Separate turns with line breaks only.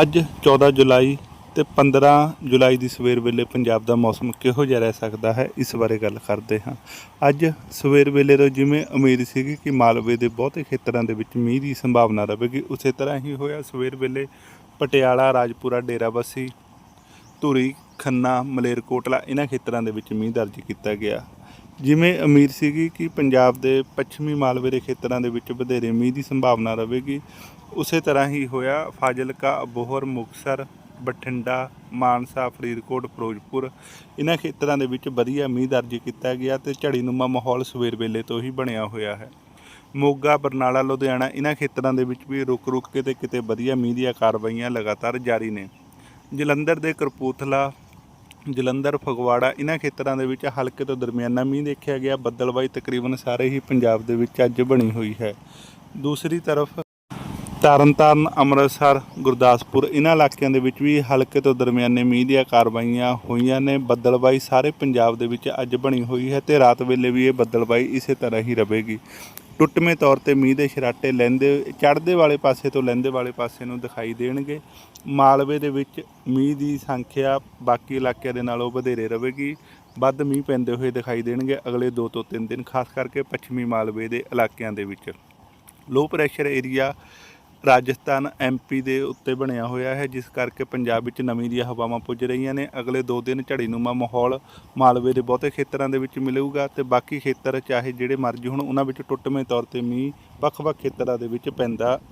ਅੱਜ 14 ਜੁਲਾਈ ਤੇ 15 ਜੁਲਾਈ ਦੀ ਸਵੇਰ ਵੇਲੇ ਪੰਜਾਬ ਦਾ ਮੌਸਮ ਕਿਹੋ ਜਿਹਾ ਰਹਿ ਸਕਦਾ ਹੈ, ਇਸ ਬਾਰੇ ਗੱਲ ਕਰਦੇ ਹਾਂ। ਅੱਜ ਸਵੇਰ ਵੇਲੇ ਤੋਂ ਜਿਵੇਂ ਉਮੀਦ ਸੀਗੀ ਕਿ ਮਾਲਵੇ ਦੇ ਬਹੁਤੇ ਖੇਤਰਾਂ ਦੇ ਵਿੱਚ ਮੀਂਹ ਦੀ ਸੰਭਾਵਨਾ ਰਹੇਗੀ, ਉਸੇ ਤਰ੍ਹਾਂ ਹੀ ਹੋਇਆ। ਸਵੇਰ ਵੇਲੇ ਪਟਿਆਲਾ, ਰਾਜਪੁਰਾ ਡੇਰਾਬੱਸੀ ਧੂਰੀ, ਖੰਨਾ, ਮਲੇਰਕੋਟਲਾ, ਇਹਨਾਂ ਖੇਤਰਾਂ ਦੇ ਵਿੱਚ ਮੀਂਹ ਦਰਜ ਕੀਤਾ ਗਿਆ। ਜਿਵੇਂ ਉਮੀਦ ਸੀਗੀ ਕਿ ਪੰਜਾਬ ਦੇ ਪੱਛਮੀ ਮਾਲਵੇ ਦੇ ਖੇਤਰਾਂ ਦੇ ਵਿੱਚ ਵਧੇਰੇ ਮੀਂਹ ਦੀ ਸੰਭਾਵਨਾ ਰਹੇਗੀ, ਉਸੇ ਤਰ੍ਹਾਂ ਹੀ ਹੋਇਆ ਫਾਜ਼ਿਲਕਾ, ਅਬੋਹਰ, ਮੁਕਤਸਰ, ਬਠਿੰਡਾ, ਮਾਨਸਾ, ਫਰੀਦਕੋਟ, ਫਿਰੋਜ਼ਪੁਰ। ਇਹਨਾਂ ਖੇਤਰਾਂ ਦੇ ਵਿੱਚ ਵਧੀਆ ਮੀਂਹ ਦਰਜ ਕੀਤਾ ਗਿਆ ਤੇ ਝੜੀਨੁਮਾ ਮਾਹੌਲ ਸਵੇਰ ਵੇਲੇ ਤੋਂ ਹੀ ਬਣਿਆ ਹੋਇਆ ਹੈ। ਮੋਗਾ, ਬਰਨਾਲਾ, ਲੁਧਿਆਣਾ ਇਹਨਾਂ ਖੇਤਰਾਂ ਦੇ ਵਿੱਚ ਵੀ ਰੁਕ ਰੁਕ ਕੇ ਤੇ ਕਿਤੇ ਵਧੀਆ ਮੀਂਹ ਦੀਆਂ ਕਾਰਵਾਈਆਂ ਲਗਾਤਾਰ ਜਾਰੀ ਨੇ। ਜਲੰਧਰ ਦੇ ਕਰਪੂਥਲਾ ਜਲੰਧਰ, ਫਗਵਾੜਾ ਇਹਨਾਂ ਖੇਤਰਾਂ ਦੇ ਵਿੱਚ ਹਲਕੇ ਤੋਂ ਦਰਮਿਆਨਾ ਮੀਂਹ ਦੇਖਿਆ ਗਿਆ। ਬੱਦਲਬਾਈ ਤਕਰੀਬਨ ਸਾਰੇ ਹੀ ਪੰਜਾਬ ਦੇ ਵਿੱਚ ਅੱਜ ਬਣੀ ਹੋਈ ਹੈ। ਦੂਸਰੀ ਤਰਫ ਤਰਨਤਾਰਨ, ਅੰਮ੍ਰਿਤਸਰ, ਗੁਰਦਾਸਪੁਰ ਇਹਨਾਂ ਇਲਾਕਿਆਂ ਦੇ ਵਿੱਚ ਵੀ ਹਲਕੇ ਤੋਂ ਦਰਮਿਆਨੇ ਮੀਂਹ ਦੀਆਂ ਕਾਰਵਾਈਆਂ ਹੋਈਆਂ ਨੇ। ਬੱਦਲਬਾਈ ਸਾਰੇ ਪੰਜਾਬ ਦੇ ਵਿੱਚ ਅੱਜ ਬਣੀ ਹੋਈ ਹੈ ਤੇ ਰਾਤ ਵੇਲੇ ਵੀ ਇਹ ਬੱਦਲਬਾਈ ਇਸੇ ਤਰ੍ਹਾਂ ਹੀ ਰਹੇਗੀ ਟੁੱਟਵੇਂ ਤੌਰ ਤੇ ਮੀਂਹ ਦੇ ਛਰਾਟੇ ਲੈਂਦੇ, ਚੜ੍ਹਦੇ ਵਾਲੇ ਪਾਸੇ ਤੋਂ ਲੈਂਦੇ ਵਾਲੇ ਪਾਸੇ ਨੂੰ ਦਿਖਾਈ ਦੇਣਗੇ। ਮਾਲਵੇ ਦੇ ਵਿੱਚ ਮੀਂਹ ਦੀ ਸੰਖਿਆ ਬਾਕੀ ਇਲਾਕਿਆਂ ਦੇ ਨਾਲੋਂ ਵਧੇਰੇ ਰਹੇਗੀ। ਵੱਧ ਮੀਂਹ ਪੈਂਦੇ ਹੋਏ ਦਿਖਾਈ ਦੇਣਗੇ ਅਗਲੇ 2 ਤੋਂ 3 ਦਿਨ, ਖਾਸ ਕਰਕੇ ਪੱਛਮੀ ਮਾਲਵੇ ਦੇ ਇਲਾਕਿਆਂ ਦੇ ਵਿੱਚ। Low pressure area Rajasthan MP ਦੇ ਉੱਤੇ ਬਣਿਆ ਹੋਇਆ ਹੈ, ਜਿਸ ਕਰਕੇ ਪੰਜਾਬ ਵਿੱਚ ਨਵੀਂ ਦੀਆਂ ਹਵਾਵਾਂ ਪੁੱਜ ਰਹੀਆਂ ਨੇ। ਅਗਲੇ 2 ਦਿਨ ਝੜੀਨੁਮਾ ਮਾਹੌਲ ਮਾਲਵੇ ਦੇ ਬਹੁਤੇ ਖੇਤਰਾਂ ਦੇ ਵਿੱਚ ਮਿਲੇਗਾ ਤੇ ਬਾਕੀ ਖੇਤਰ ਚਾਹੇ ਜਿਹੜੇ ਮਰਜ਼ੀ ਹੋਣ, ਉਹਨਾਂ ਵਿੱਚ ਟੁੱਟਵੇਂ ਤੌਰ ਤੇ ਮੀਂਹ ਵੱਖ-ਵੱਖ ਖੇਤਰਾਂ ਦੇ ਵਿੱਚ ਪੈਂਦਾ